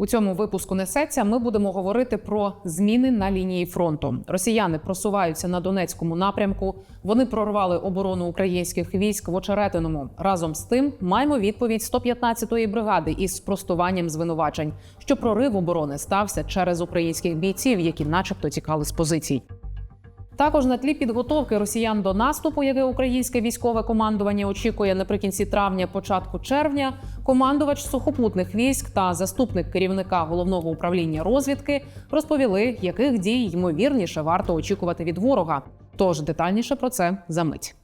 У цьому випуску несеться. Ми будемо говорити про зміни на лінії фронту. Росіяни просуваються на Донецькому напрямку. Вони прорвали оборону українських військ в Очеретиному. Разом з тим маємо відповідь 115-ї бригади із спростуванням звинувачень, що прорив оборони стався через українських бійців, які, начебто, тікали з позицій. Також на тлі підготовки росіян до наступу, яке українське військове командування очікує наприкінці травня, початку червня, командувач сухопутних військ та заступник керівника головного управління розвідки розповіли, яких дій ймовірніше варто очікувати від ворога. Тож детальніше про це за мить.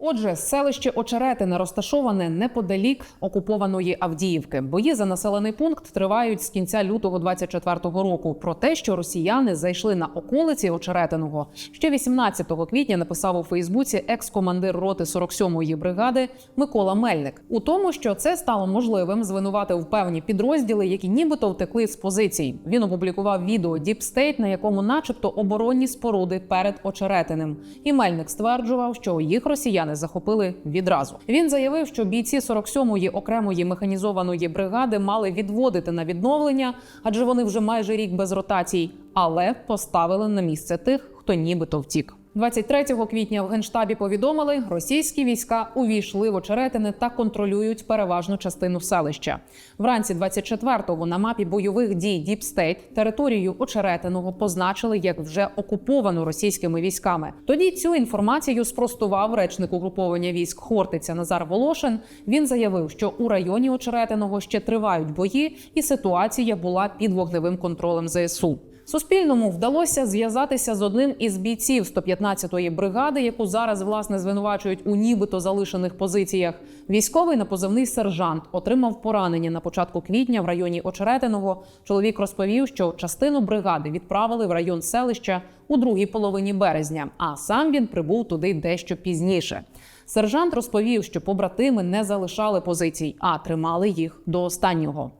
Отже, селище Очеретине розташоване неподалік окупованої Авдіївки. Бої за населений пункт тривають з кінця лютого 24-го року. Про те, що росіяни зайшли на околиці Очеретиного, ще 18 квітня написав у Фейсбуці екс-командир роти 47-ї бригади Микола Мельник. У тому, що це стало можливим, звинуватив певні підрозділи, які нібито втекли з позицій. Він опублікував відео State, на якому, начебто, оборонні споруди перед Очеретиним. І Мельник стверджував, що їх росіяни захопили відразу. Він заявив, що бійці 47-ї окремої механізованої бригади мали відводити на відновлення, адже вони вже майже рік без ротацій, але поставили на місце тих, хто нібито втік. 23 квітня в генштабі повідомили, російські війська увійшли в очеретини та контролюють переважну частину селища. Вранці 24-го на мапі бойових дій State територію очеретиного позначили як вже окуповану російськими військами. Тоді цю інформацію спростував речник угруповання військ Хортиця Назар Волошин. Він заявив, що у районі очеретиного ще тривають бої, і ситуація була під вогневим контролем ЗСУ. Суспільному вдалося зв'язатися з одним із бійців 115-ї бригади, яку зараз власне звинувачують у нібито залишених позиціях. Військовий на позивний сержант отримав поранення на початку квітня в районі Очеретиного. Чоловік розповів, що частину бригади відправили в район селища у другій половині березня, а сам він прибув туди дещо пізніше. Сержант розповів, що побратими не залишали позицій, а тримали їх до останнього.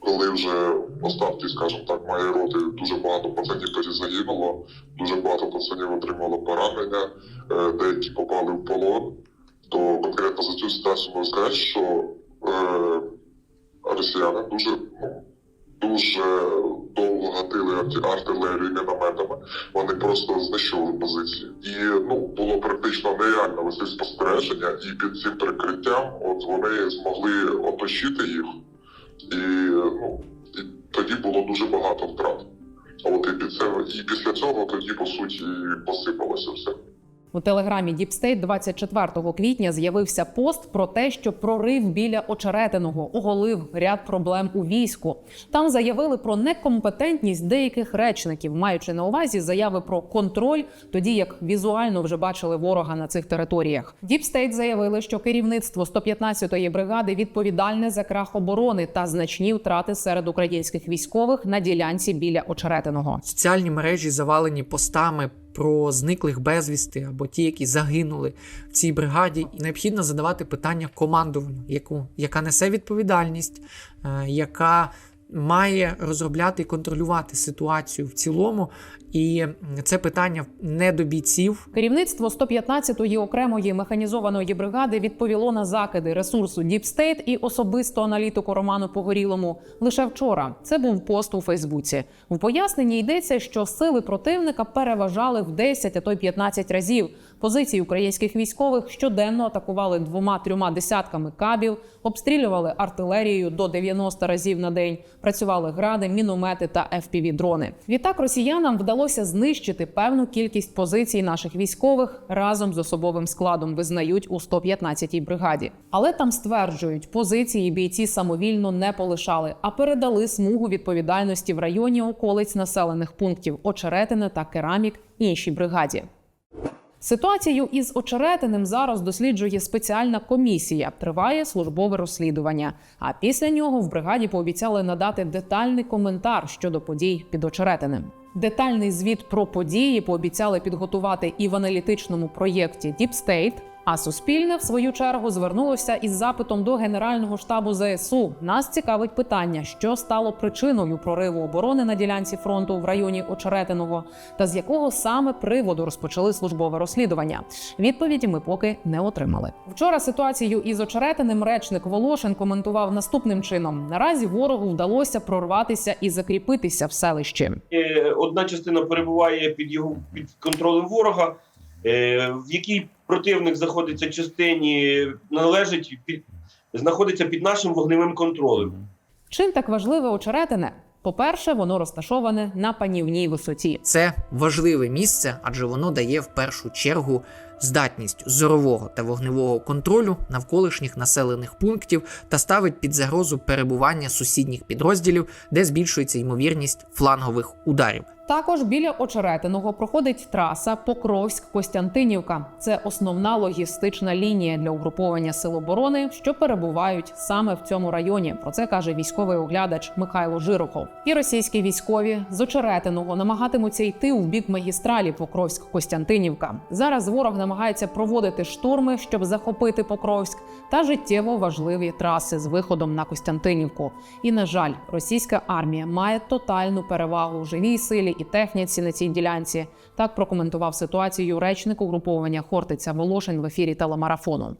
коли вже оставки, скажімо так, моєї роти. Дуже багато пацанів тоді загинуло, дуже багато пацанів отримало поранення, е, деякі попали в полон, то конкретно за цю ситуацію можу сказати, що е, росіяни дуже, ну, дуже довго гатили артилерію мінометами, вони просто знищували позиції. І ну, було практично нереально вести спостереження, і під цим прикриттям от вони змогли оточити їх. І, ну, тоді було дуже багато втрат. От і, під це, і після цього тоді, по суті, посипалося все. У телеграмі State 24 квітня з'явився пост про те, що прорив біля очеретиного оголив ряд проблем у війську. Там заявили про некомпетентність деяких речників, маючи на увазі заяви про контроль, тоді як візуально вже бачили ворога на цих територіях. State заявили, що керівництво 115-ї бригади відповідальне за крах оборони та значні втрати серед українських військових на ділянці біля очеретиного. Соціальні мережі завалені постами про зниклих безвісти або ті, які загинули в цій бригаді. Необхідно задавати питання командуванню, яку, яка несе відповідальність, е, яка має розробляти і контролювати ситуацію в цілому. І це питання не до бійців, Керівництво 115-ї окремої механізованої бригади відповіло на закиди ресурсу State і особисто аналітику Роману Погорілому лише вчора. Це був пост у Фейсбуці. В поясненні йдеться, що сили противника переважали в 10, а то й 15 разів. Позиції українських військових щоденно атакували двома-трьома десятками кабів, обстрілювали артилерією до 90 разів на день. Працювали гради, міномети та fpv дрони Відтак росіянам вдалося знищити певну кількість позицій наших військових разом з особовим складом. Визнають у 115-й бригаді. Але там стверджують, позиції бійці самовільно не полишали, а передали смугу відповідальності в районі околиць населених пунктів Очеретине та Керамік іншій бригаді. Ситуацію із очеретиним зараз досліджує спеціальна комісія. Триває службове розслідування. А після нього в бригаді пообіцяли надати детальний коментар щодо подій під очеретиним. Детальний звіт про події пообіцяли підготувати і в аналітичному проєкті State, А Суспільне, в свою чергу, звернулося із запитом до Генерального штабу ЗСУ. Нас цікавить питання, що стало причиною прориву оборони на ділянці фронту в районі Очеретиного, та з якого саме приводу розпочали службове розслідування. Відповіді ми поки не отримали. Вчора ситуацію із Очеретиним речник Волошин коментував наступним чином: наразі ворогу вдалося прорватися і закріпитися в селищі. Е, одна частина перебуває під його під контролем ворога, е, в якій противник знаходиться частині, належить під знаходиться під нашим вогневим контролем. Чим так важливе очеретине? По-перше, воно розташоване на панівній висоті. Це важливе місце, адже воно дає в першу чергу здатність зорового та вогневого контролю навколишніх населених пунктів та ставить під загрозу перебування сусідніх підрозділів, де збільшується ймовірність флангових ударів. Також біля очеретиного проходить траса Покровськ-Костянтинівка. Це основна логістична лінія для угруповання сил оборони, що перебувають саме в цьому районі. Про це каже військовий оглядач Михайло Жирохов. І російські військові з очеретиного намагатимуться йти у бік магістралі Покровськ-Костянтинівка. Зараз ворог намагається проводити штурми, щоб захопити Покровськ, та життєво важливі траси з виходом на Костянтинівку. І на жаль, російська армія має тотальну перевагу у живій силі і техніці на цій ділянці. Так прокоментував ситуацію речник угруповання Хортиця Волошин в ефірі телемарафону.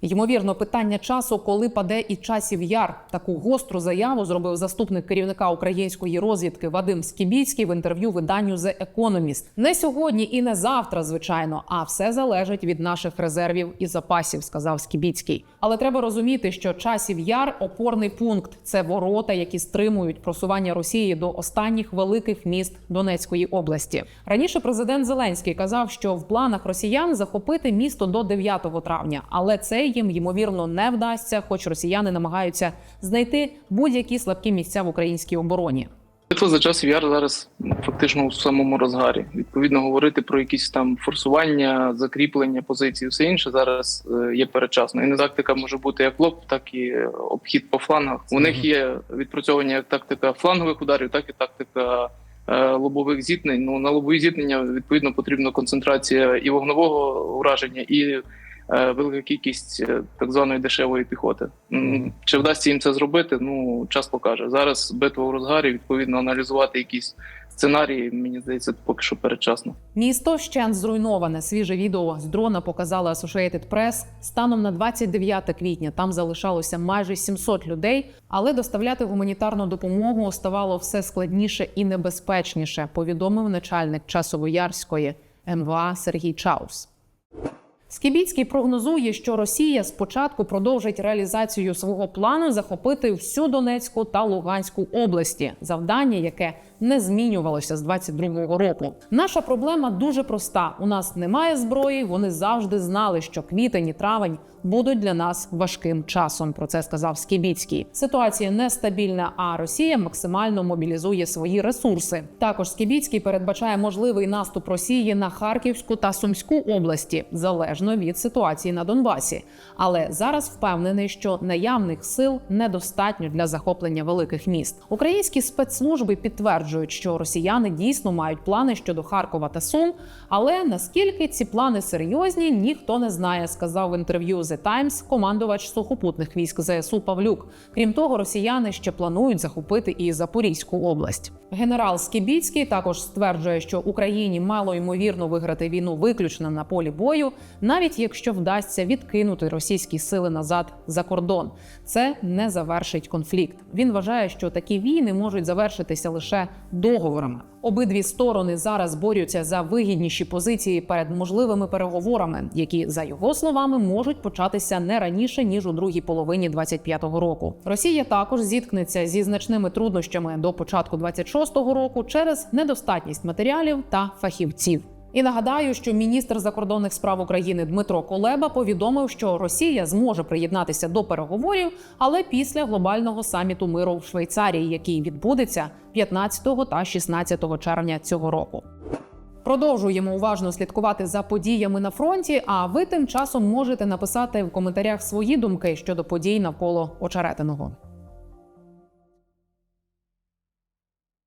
Ймовірно, питання часу, коли паде і часів яр. Таку гостру заяву зробив заступник керівника української розвідки Вадим Скібіцький в інтерв'ю виданню The Economist. Не сьогодні і не завтра, звичайно, а все залежить від наших резервів і запасів, сказав Скібіцький. Але треба розуміти, що часів яр опорний пункт це ворота, які стримують просування Росії до останніх великих міст Донецької області. Раніше президент Зеленський казав, що в планах росіян захопити місто до 9 травня, але це їм ймовірно не вдасться, хоч росіяни намагаються знайти будь-які слабкі місця в українській обороні. Битва за час VR зараз фактично у самому розгарі. Відповідно, говорити про якісь там форсування, закріплення позицій, все інше зараз е, є передчасно. І не тактика може бути як лоб, так і е, обхід по флангах. У них є відпрацьовування як тактика флангових ударів, так і тактика е, лобових зіткнень. Ну на лобові зіткнення відповідно потрібна концентрація і вогнового ураження, і велика кількість е, так званої дешевої піхоти. Чи вдасться їм це зробити? Ну час покаже. Зараз битва в розгарі. Відповідно, аналізувати якісь сценарії. Мені здається, поки що передчасно. Місто вщент зруйноване. Свіже відео з дрона показала Associated Press. Станом на 29 квітня там залишалося майже 700 людей, але доставляти гуманітарну допомогу оставало все складніше і небезпечніше. Повідомив начальник часовоярської МВА Сергій Чаус. Скібіцький прогнозує, що Росія спочатку продовжить реалізацію свого плану захопити всю Донецьку та Луганську області, завдання, яке не змінювалося з 22-го року. Наша проблема дуже проста: у нас немає зброї. Вони завжди знали, що квітень і травень будуть для нас важким часом. Про це сказав Скібіцький. Ситуація нестабільна, а Росія максимально мобілізує свої ресурси. Також Скібіцький передбачає можливий наступ Росії на Харківську та Сумську області, залежно від ситуації на Донбасі. Але зараз впевнений, що наявних сил недостатньо для захоплення великих міст. Українські спецслужби підтверджують, що росіяни дійсно мають плани щодо Харкова та Сум. Але наскільки ці плани серйозні, ніхто не знає, сказав в інтерв'ю The Times командувач сухопутних військ ЗСУ Павлюк. Крім того, росіяни ще планують захопити і Запорізьку область. Генерал Скібіцький також стверджує, що Україні мало ймовірно виграти війну виключно на полі бою, навіть якщо вдасться відкинути російські сили назад за кордон. Це не завершить конфлікт. Він вважає, що такі війни можуть завершитися лише договорами. Обидві сторони зараз борються за вигідніші позиції перед можливими переговорами, які за його словами можуть початися не раніше ніж у другій половині 25-го року. Росія також зіткнеться зі значними труднощами до початку 26-го року через недостатність матеріалів та фахівців. І нагадаю, що міністр закордонних справ України Дмитро Колеба повідомив, що Росія зможе приєднатися до переговорів, але після глобального саміту миру в Швейцарії, який відбудеться 15 та 16 червня цього року. Продовжуємо уважно слідкувати за подіями на фронті. А ви тим часом можете написати в коментарях свої думки щодо подій навколо очеретиного.